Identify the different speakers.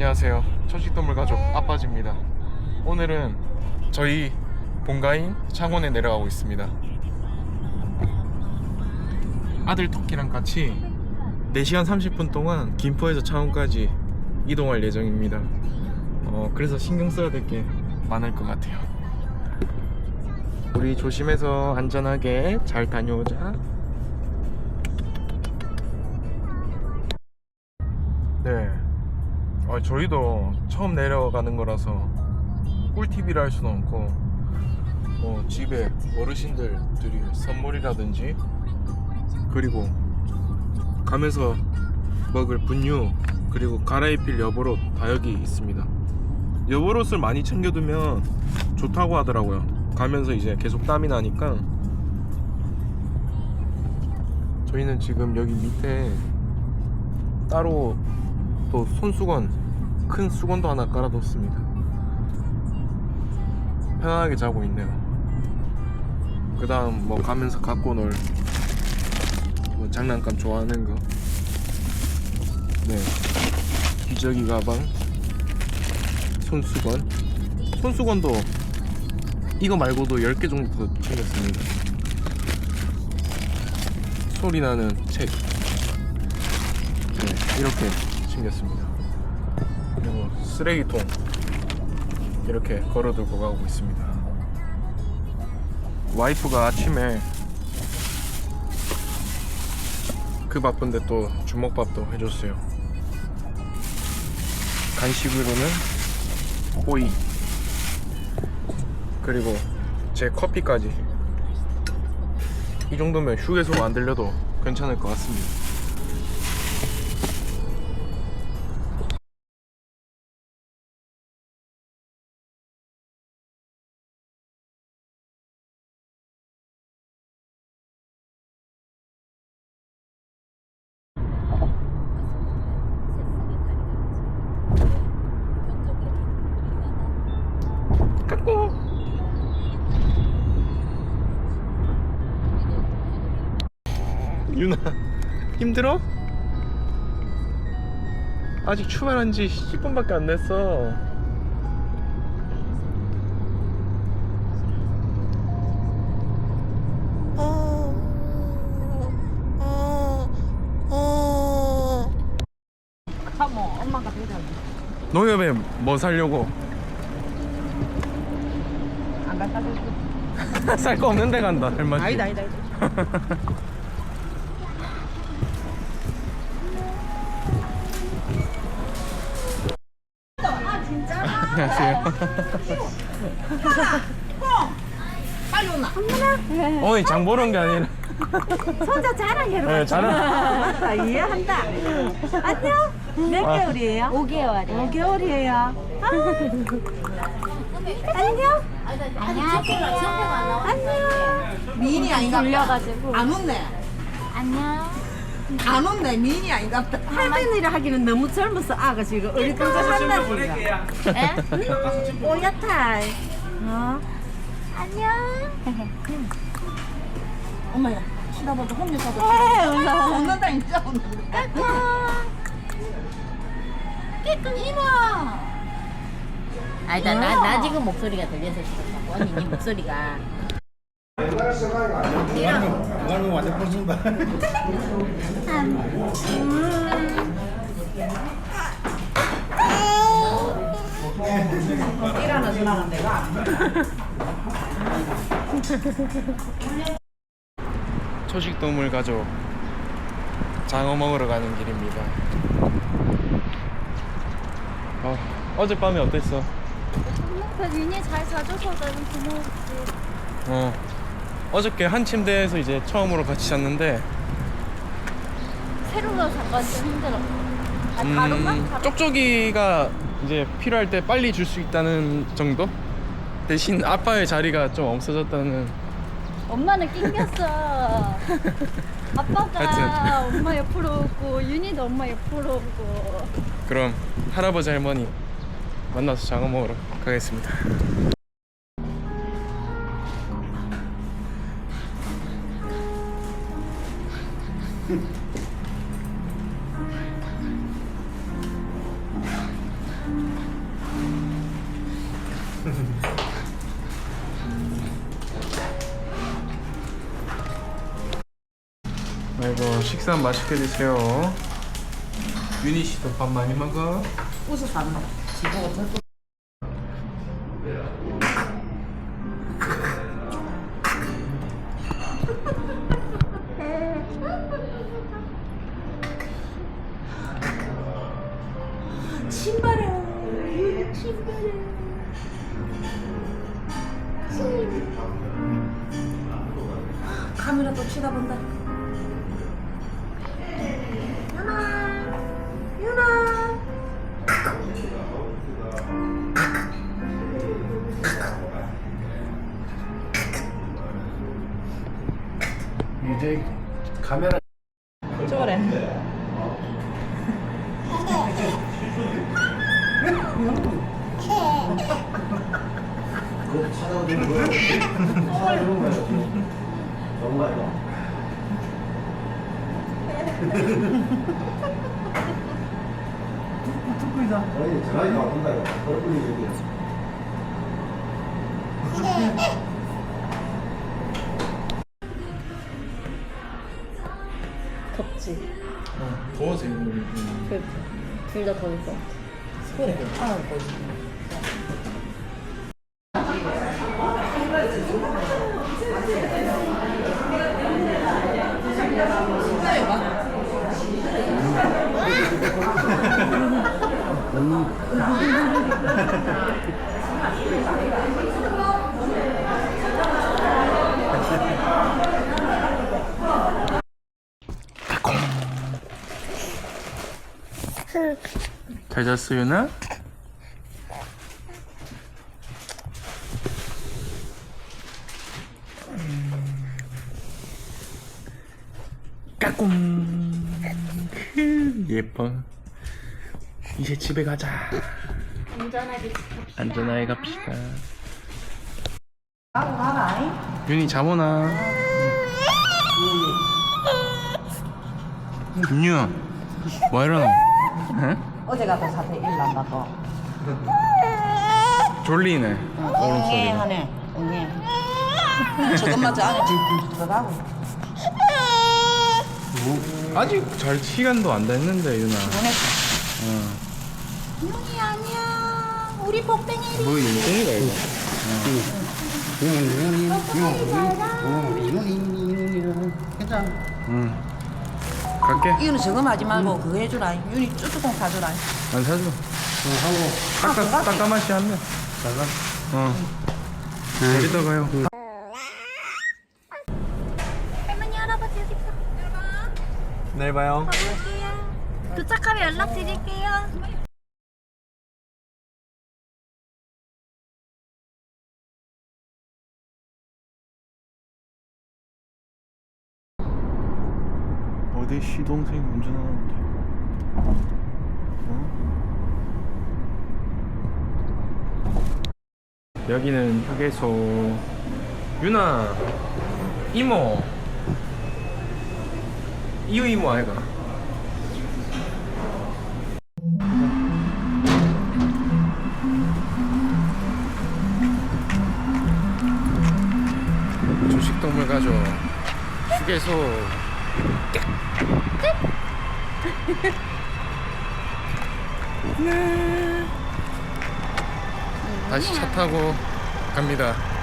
Speaker 1: 안녕하세요. 초식동물 가족 아빠지입니다. 오늘은 저희 본가인 창원에 내려가고 있습니다. 아들 토끼랑 같이 4시간 30분 동안 김포에서 창원까지 이동할 예정입니다. 어, 그래서 신경 써야 될 게 많을 것 같아요. 우리 조심해서 안전하게 잘 다녀오자. 아, 저희도 처음 내려가는 거라서 꿀팁이라 할 수는 없고 뭐 집에 어르신들 드릴 선물이라든지 그리고 가면서 먹을 분유 그리고 갈아입힐 여벌옷 다 여기 있습니다. 여벌옷을 많이 챙겨두면 좋다고 하더라고요. 가면서 이제 계속 땀이 나니까. 저희는 지금 여기 밑에 따로 또 손수건 큰 수건도 하나 깔아뒀습니다. 편안하게 자고 있네요. 그 다음 뭐 가면서 갖고 놀 뭐 장난감 좋아하는 거. 네. 기저귀 가방. 손수건. 손수건도 이거 말고도 10개 정도 더 챙겼습니다. 소리 나는 책. 네, 이렇게 챙겼습니다. 그리고 쓰레기통 이렇게 걸어두고 가고 있습니다. 와이프가 아침에 그 바쁜데 또 주먹밥도 해줬어요. 간식으로는 호이 그리고 제 커피까지 이 정도면 휴게소 안 들려도 괜찮을 것 같습니다. 유나 힘들어? 아직 출발한 지 10분밖에 안 됐어
Speaker 2: 사모 엄마가 배달
Speaker 1: 농협에 뭐 사려고?
Speaker 2: 안 갖다 줄
Speaker 1: 살거 없는 데 간다 할머니
Speaker 2: 아니다 아니다 아니다
Speaker 1: 안녕하세요.
Speaker 2: 빨리 오나
Speaker 1: 어이 장 보러 온 게 아니라.
Speaker 2: 혼자 자랑해로
Speaker 1: 네, 자랑.
Speaker 2: 맞다 이해한다. 안녕. 몇
Speaker 1: 아.
Speaker 2: 개월이에요?
Speaker 3: 5개월이요.
Speaker 2: 5개월이에요. 안녕. 안녕 미인이 아닌가. 안 웃네.
Speaker 3: 안녕.
Speaker 2: 안 웃네 미인이 아닌가 보다 할머니를 하기는 너무 젊어서 아가 지금 어리둥절한다 지금
Speaker 3: 에?
Speaker 2: 오야탈 어?
Speaker 3: 안녕.
Speaker 2: 엄마야 치다보다 혼자 사도 웃는다 진짜 웃는다
Speaker 3: 깨끗 이모. 아니다 나, 나 지금 목소리가 들려서 그렇다고. 언니 네 목소리가
Speaker 4: Bah.
Speaker 1: 초식동물 가족 장어 먹으러 가는 길입니다 어, 어젯밤에 어땠어?
Speaker 3: 그 윤희 잘 자줘서 나는 고마웠지.
Speaker 1: 어 어저께 한 침대에서 이제 처음으로 같이 잤는데
Speaker 3: 세로로 잠깐 좀 힘들었어. 아 다른가?
Speaker 1: 음,
Speaker 3: 다른
Speaker 1: 쪽쪽이가 이제 필요할 때 빨리 줄 수 있다는 정도? 대신 아빠의 자리가 좀 없어졌다는
Speaker 3: 엄마는 낑겼어. 아빠가
Speaker 1: 하여튼.
Speaker 3: 엄마 옆으로 오고 윤희도 엄마 옆으로 오고.
Speaker 1: 그럼 할아버지 할머니 만나서 장어 먹으러 가겠습니다 아이고 식사 맛있게 드세요. 윤희 씨도 밥 많이 먹어.
Speaker 2: 웃어서 안 먹어. 지보고 저 신발에 신발에 카메라 또 쳐다본다
Speaker 4: 이제 카메라
Speaker 2: 저래
Speaker 4: 그거 찾아오는 거야. 찾아오는 거야. 너무 많이 있어. 아니, 전화기 바꾼다. 얼굴이 여기.
Speaker 3: 덥
Speaker 1: 더워서 오늘.
Speaker 3: 둘다 더울 것 같아.
Speaker 2: 그래 아 거지
Speaker 1: 잘 잤어 윤아? 까꿍. 예뻐. 이제 집에 가자.
Speaker 3: 안전하게
Speaker 1: 안전하게 갑시다. 윤이 잠오나? 윤이야 뭐 이러노? 응?
Speaker 2: 어제 가서 사태 일난다 또.
Speaker 1: 졸리네.
Speaker 2: 엉해 하네. 엉해 저것만 저 안에 들어가고.
Speaker 1: 아직 잘 시간도 안 됐는데 윤아
Speaker 2: 보냈어.
Speaker 1: 어.
Speaker 3: 윤이 아니야. 우리 복뱅이
Speaker 1: 뭐 인생이다 이거.
Speaker 4: 괜찮아.
Speaker 1: 응 갈게.
Speaker 2: 이거는 저거 하지 말고 그거 해주라. 윤이 쭈쭈공 사주라.
Speaker 1: 안 사줘.
Speaker 4: 하고,
Speaker 1: 깎아 깎아맛이 안돼
Speaker 4: 잠깐.
Speaker 1: 어. 어디다 가요.
Speaker 3: 할머니 할아버지 여기 있어.
Speaker 1: 내일 봐요.
Speaker 3: 가볼게요. 도착하면 연락 드릴게요.
Speaker 1: 어디 시동생 운전하는데 어? 여기는 휴게소. 유나 이모. 이유 이모 아이가? 조식동물 가죠. 휴게소 다시 차 타고 갑니다.